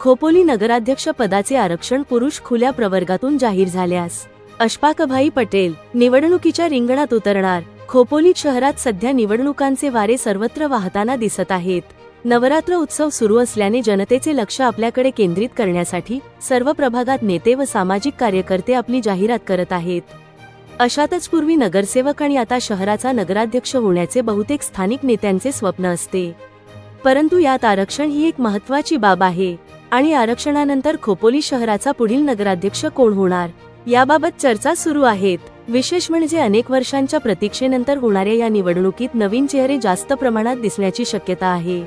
खोपोली नगराध्यक्ष पदाचे आरक्षण पुरुष खुल्या प्रवर्गातून जाहीर झाल्यास अशफाकभाई पटेल निवडणुकीच्या रिंगणात उतरणार. खोपोली शहरात सध्या निवडणुकांचे वारे सर्वत्र वाहताना दिसत आहेत. नवरात्र उत्सव सुरू असल्याने जनतेचे लक्ष आपल्याकडे केंद्रित करण्यासाठी सर्व प्रभागात नेते व सामाजिक कार्यकर्ते आपली जाहिरात करत आहेत. अशातच पूर्वी नगरसेवक आणि आता शहराचा नगराध्यक्ष होण्याचे बहुतेक स्थानिक नेत्यांचे स्वप्न असते. परंतु यात आरक्षण ही एक महत्वाची बाब आहे. आणि आरक्षणानंतर खोपोली शहराचा पुढील नगराध्यक्ष कोण होणार? याबाबत चर्चा सुरू आहेत. विशेष म्हणजे अनेक वर्षांच्या प्रतीक्षेनंतर होणाऱ्या या निवडणुकीत नवीन चेहरे जास्त प्रमाणात दिसण्याची शक्यता आहे.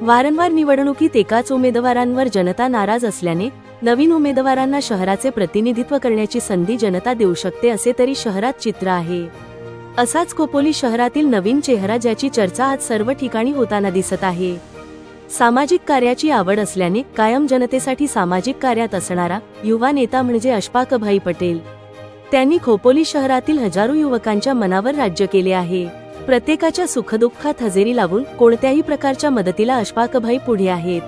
वारंवार निवडणुकीत एकाच उमेदवारांवर जनता नाराज असल्याने नवीन उमेदवारांना शहराचे प्रतिनिधित्व करण्याची संधी जनता देऊ शकते असे तरी शहरात चित्र आहे. असाच खोपोली शहरातील नवीन चेहरा ज्याची चर्चा आज सर्व ठिकाणी होताना दिसत आहे. सामाजिक कार्याची आवड असल्याने कायम जनतेसाठी सामाजिक कार्यात असणारा युवा नेता म्हणजे अशफाकभाई पटेल. त्यांनी खोपोली शहरातील हजारो युवकांच्या मनावर राज्य केले आहे. प्रत्येकाच्या सुखदुःखात हजेरी लावून कोणत्याही प्रकारच्या मदतीला अशफाकभाई पुढे आहेत.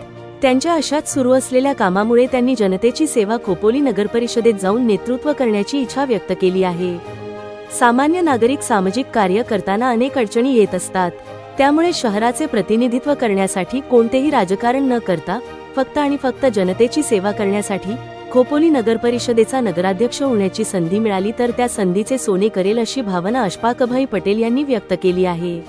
त्यांच्या अशात सुरू असलेल्या कामामुळे त्यांनी जनतेची सेवा खोपोली नगरपरिषदेत जाऊन नेतृत्व करण्याची इच्छा व्यक्त केली आहे. सामान्य नागरिक सामाजिक कार्य करताना अनेक अडचणी येत असतात. त्यामुळे शहराचे प्रतिनिधित्व करण्यासाठी कोणतेही राजकारण न करता फक्त आणि फक्त जनतेची सेवा करण्यासाठी खोपोली नगरपरिषदेचा नगराध्यक्ष होण्याची संधी मिळाली तर त्या संधीचे सोने करेल अशी भावना अशफाकभाई पटेल यांनी व्यक्त केली आहे.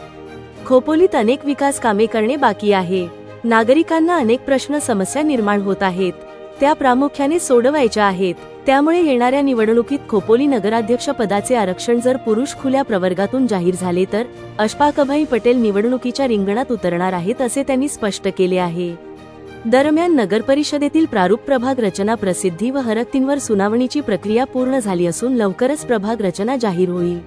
खोपोलीत अनेक विकास कामे करणे बाकी आहे. नागरिकांना अनेक प्रश्न समस्या निर्माण होत आहेत. त्या प्रामुख्याने सोडवायच्या आहेत. त्यामुळे येणाऱ्या निवडणुकीत खोपोली नगराध्यक्ष पदाचे आरक्षण जर पुरुष खुल्या प्रवर्गातून जाहीर झाले तर अशफाकभाई पटेल निवडणुकीच्या रिंगणात उतरणार आहेत असे त्यांनी स्पष्ट केले आहे. दरम्यान नगरपरिषदेतील प्रारूप प्रभाग रचना प्रसिद्धी व हरकतींवर सुनावणीची प्रक्रिया पूर्ण झाली असून लवकरच प्रभाग रचना जाहीर होईल.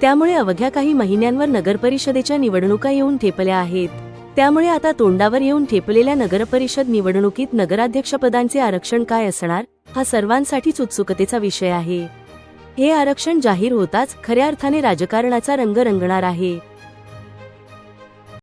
त्यामुळे अवघ्या काही महिन्यांवर नगरपरिषदेच्या निवडणुका येऊन ठेपल्या आहेत. त्यामुळे आता तोंडावर येऊन ठेपलेल्या नगरपरिषद निवडणुकीत नगराध्यक्षपदांचे आरक्षण काय असणार हा सर्वांसाठीच उत्सुकतेचा विषय आहे. हे आरक्षण जाहीर होताच खऱ्या अर्थाने राजकारणाचा रंग रंगणार आहे.